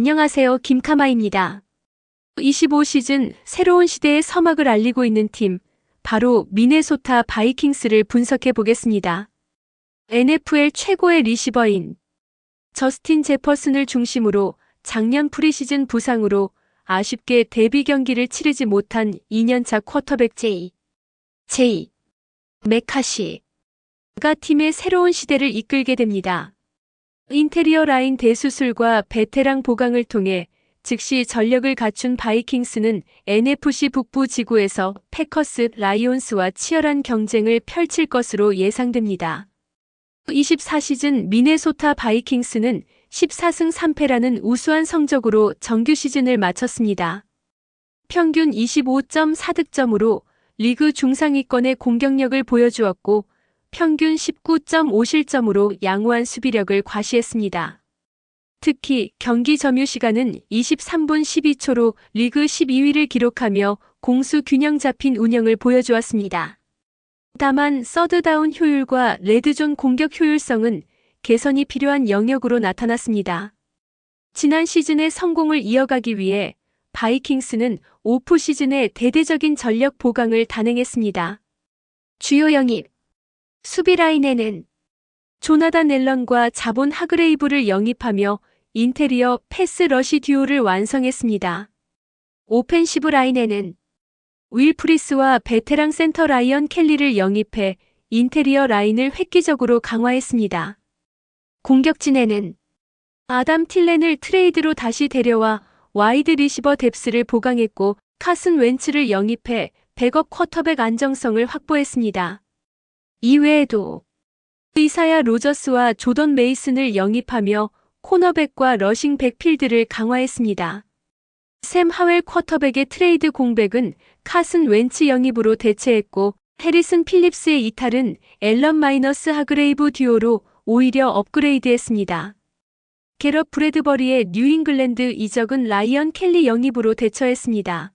안녕하세요. 김카마입니다. 25시즌 새로운 시대의 서막을 알리고 있는 팀, 바로 미네소타 바이킹스를 분석해 보겠습니다. NFL 최고의 리시버인 저스틴 제퍼슨을 중심으로 작년 프리시즌 부상으로 아쉽게 데뷔 경기를 치르지 못한 2년차 쿼터백 제이, 제이, 메카시가 팀의 새로운 시대를 이끌게 됩니다. 인테리어 라인 대수술과 베테랑 보강을 통해 즉시 전력을 갖춘 바이킹스는 NFC 북부 지구에서 패커스 라이온스와 치열한 경쟁을 펼칠 것으로 예상됩니다. 24시즌 미네소타 바이킹스는 14승 3패라는 우수한 성적으로 정규 시즌을 마쳤습니다. 평균 25.4득점으로 리그 중상위권의 공격력을 보여주었고 평균 19.5실점으로 양호한 수비력을 과시했습니다. 특히 경기 점유 시간은 23분 12초로 리그 12위를 기록하며 공수 균형 잡힌 운영을 보여주었습니다. 다만 서드다운 효율과 레드존 공격 효율성은 개선이 필요한 영역으로 나타났습니다. 지난 시즌의 성공을 이어가기 위해 바이킹스는 오프 시즌에 대대적인 전력 보강을 단행했습니다. 주요 영입 수비 라인에는 조나단 앨런과 자본 하그레이브를 영입하며 인테리어 패스 러시 듀오를 완성했습니다. 오펜시브 라인에는 윌 프리스와 베테랑 센터 라이언 켈리를 영입해 인테리어 라인을 획기적으로 강화했습니다. 공격진에는 아담 틸렌을 트레이드로 다시 데려와 와이드 리시버 뎁스를 보강했고 카슨 웬츠를 영입해 백업 쿼터백 안정성을 확보했습니다. 이외에도 이사야 로저스와 조던 메이슨을 영입하며 코너백과 러싱 백필드를 강화했습니다. 샘 하웰 쿼터백의 트레이드 공백은 카슨 웬츠 영입으로 대체했고 해리슨 필립스의 이탈은 앨런 마이너스 하그레이브 듀오로 오히려 업그레이드했습니다. 게럿 브래드버리의 뉴잉글랜드 이적은 라이언 켈리 영입으로 대처했습니다.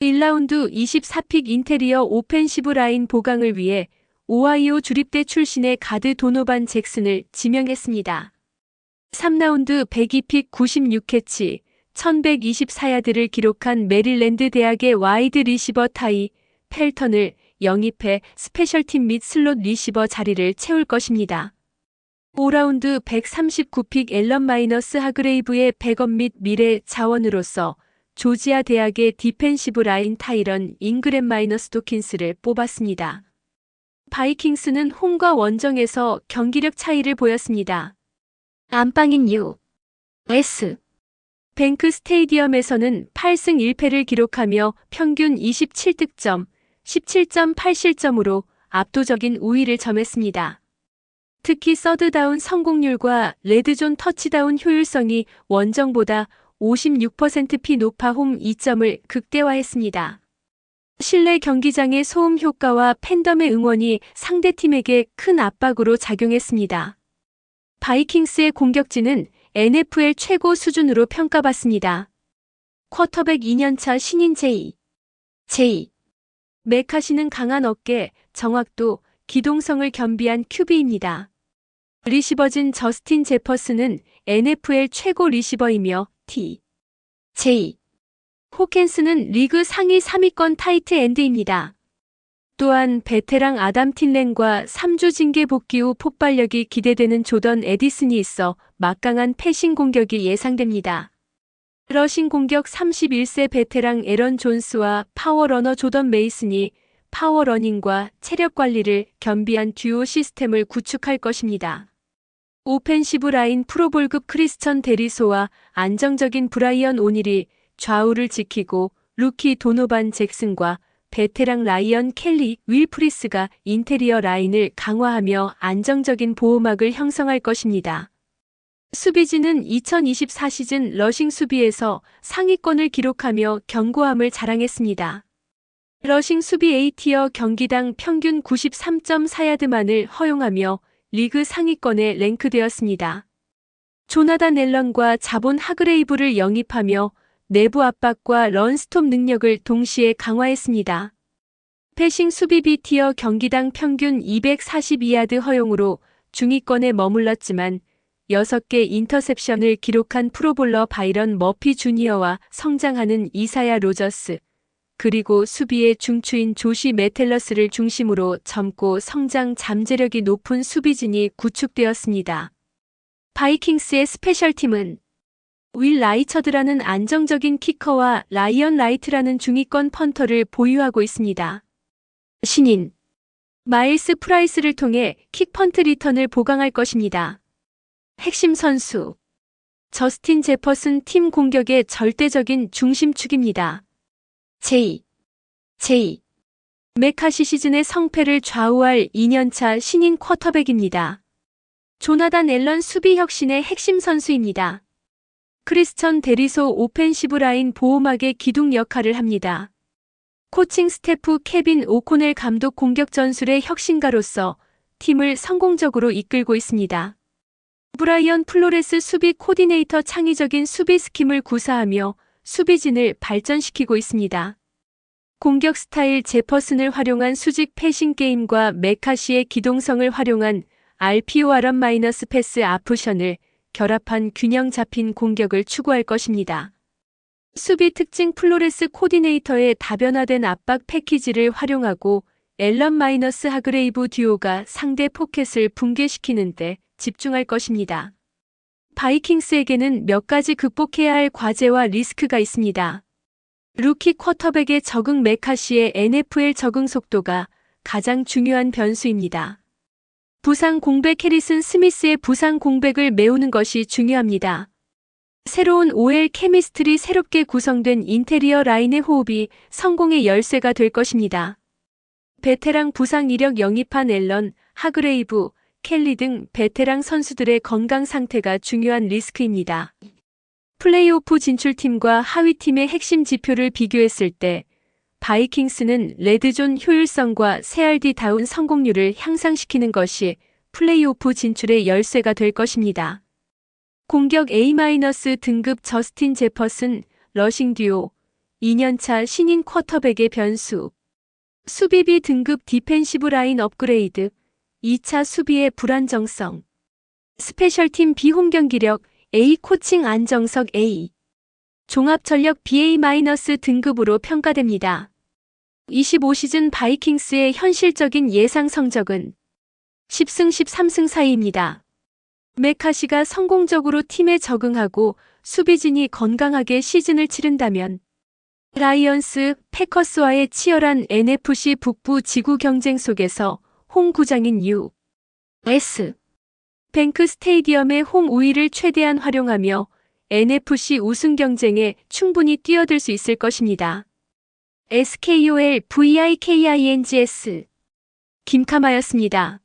1라운드 24픽 인테리어 오펜시브 라인 보강을 위해 오하이오 주립대 출신의 가드 도노반 잭슨을 지명했습니다. 3라운드 102픽 96캐치, 1124야드를 기록한 메릴랜드 대학의 와이드 리시버 타이, 펠턴을 영입해 스페셜팀 및 슬롯 리시버 자리를 채울 것입니다. 5라운드 139픽 앨런 마이너스 하그레이브의 백업 및 미래 자원으로서 조지아 대학의 디펜시브 라인 타이런 잉그램 마이너스 도킨스를 뽑았습니다. 바이킹스는 홈과 원정에서 경기력 차이를 보였습니다. 안방인 U, S. 뱅크 스테이디엄에서는 8승 1패를 기록하며 평균 27득점, 17.8실점으로 압도적인 우위를 점했습니다. 특히 서드다운 성공률과 레드존 터치다운 효율성이 원정보다 56%피 높아 홈 2점을 극대화했습니다. 실내 경기장의 소음 효과와 팬덤의 응원이 상대팀에게 큰 압박으로 작용했습니다. 바이킹스의 공격진은 NFL 최고 수준으로 평가받습니다. 쿼터백 2년차 신인 제이, 제이. 메카시는 강한 어깨, 정확도, 기동성을 겸비한 큐비입니다. 리시버진 저스틴 제퍼스는 NFL 최고 리시버이며 T. J. 호켄스는 리그 상위 3위권 타이트 엔드입니다. 또한 베테랑 아담 틴렌과 3주 징계 복귀 후 폭발력이 기대되는 조던 에디슨이 있어 막강한 패싱 공격이 예상됩니다. 러싱 공격 31세 베테랑 에런 존스와 파워러너 조던 메이슨이 파워러닝과 체력 관리를 겸비한 듀오 시스템을 구축할 것입니다. 오펜시브 라인 프로볼급 크리스천 데리소와 안정적인 브라이언 오닐이 좌우를 지키고 루키 도노반 잭슨과 베테랑 라이언 켈리 윌프리스가 인테리어 라인을 강화하며 안정적인 보호막을 형성할 것입니다. 수비진은 2024 시즌 러싱 수비에서 상위권을 기록하며 견고함을 자랑했습니다. 러싱 수비 A티어 경기당 평균 93.4야드만을 허용하며 리그 상위권에 랭크되었습니다. 조나단 앨런과 자본 하그레이브를 영입하며 내부 압박과 런스톱 능력을 동시에 강화했습니다. 패싱 수비 B티어 경기당 평균 242야드 허용으로 중위권에 머물렀지만 6개 인터셉션을 기록한 프로볼러 바이런 머피 주니어와 성장하는 이사야 로저스, 그리고 수비의 중추인 조시 메텔러스를 중심으로 젊고 성장 잠재력이 높은 수비진이 구축되었습니다. 바이킹스의 스페셜팀은 윌 라이처드라는 안정적인 키커와 라이언 라이트라는 중위권 펀터를 보유하고 있습니다. 신인 마일스 프라이스를 통해 킥펀트 리턴을 보강할 것입니다. 핵심 선수 저스틴 제퍼슨 팀 공격의 절대적인 중심축입니다. 제이 제이 메카시 시즌의 성패를 좌우할 2년차 신인 쿼터백입니다. 조나단 앨런 수비 혁신의 핵심 선수입니다. 크리스천 데리소 오펜시브 라인 보호막의 기둥 역할을 합니다. 코칭 스태프 케빈 오코넬 감독 공격 전술의 혁신가로서 팀을 성공적으로 이끌고 있습니다. 브라이언 플로레스 수비 코디네이터 창의적인 수비 스킴을 구사하며 수비진을 발전시키고 있습니다. 공격 스타일 제퍼슨을 활용한 수직 패싱 게임과 메카시의 기동성을 활용한 RPO 아런 마이너스 패스 아프션을 결합한 균형 잡힌 공격을 추구할 것입니다. 수비 특징 플로레스 코디네이터의 다변화된 압박 패키지를 활용하고 앨런 마이너스 하그레이브 듀오가 상대 포켓을 붕괴시키는데 집중할 것입니다. 바이킹스에게는 몇 가지 극복해야 할 과제와 리스크가 있습니다. 루키 쿼터백의 적응 메카시의 NFL 적응 속도가 가장 중요한 변수입니다. 부상 공백 해리슨 스미스의 부상 공백을 메우는 것이 중요합니다. 새로운 OL 케미스트리 새롭게 구성된 인테리어 라인의 호흡이 성공의 열쇠가 될 것입니다. 베테랑 부상 이력 영입한 앨런, 하그레이브, 켈리 등 베테랑 선수들의 건강 상태가 중요한 리스크입니다. 플레이오프 진출팀과 하위팀의 핵심 지표를 비교했을 때 바이킹스는 레드존 효율성과 CRD다운 성공률을 향상시키는 것이 플레이오프 진출의 열쇠가 될 것입니다. 공격 A- 등급 저스틴 제퍼슨, 러싱 듀오, 2년차 신인 쿼터백의 변수, 수비비 등급 디펜시브 라인 업그레이드, 2차 수비의 불안정성, 스페셜팀 비홈 경기력 A 코칭 안정석 A, 종합전력 BA- 등급으로 평가됩니다. 25시즌 바이킹스의 현실적인 예상 성적은 10승 13승 사이입니다. 메카시가 성공적으로 팀에 적응하고 수비진이 건강하게 시즌을 치른다면 라이언스, 패커스와의 치열한 NFC 북부 지구 경쟁 속에서 홈 구장인 U. S. 뱅크 스테이디엄의 홈 우위를 최대한 활용하며 NFC 우승 경쟁에 충분히 뛰어들 수 있을 것입니다. SKOL VIKINGS 김카마였습니다.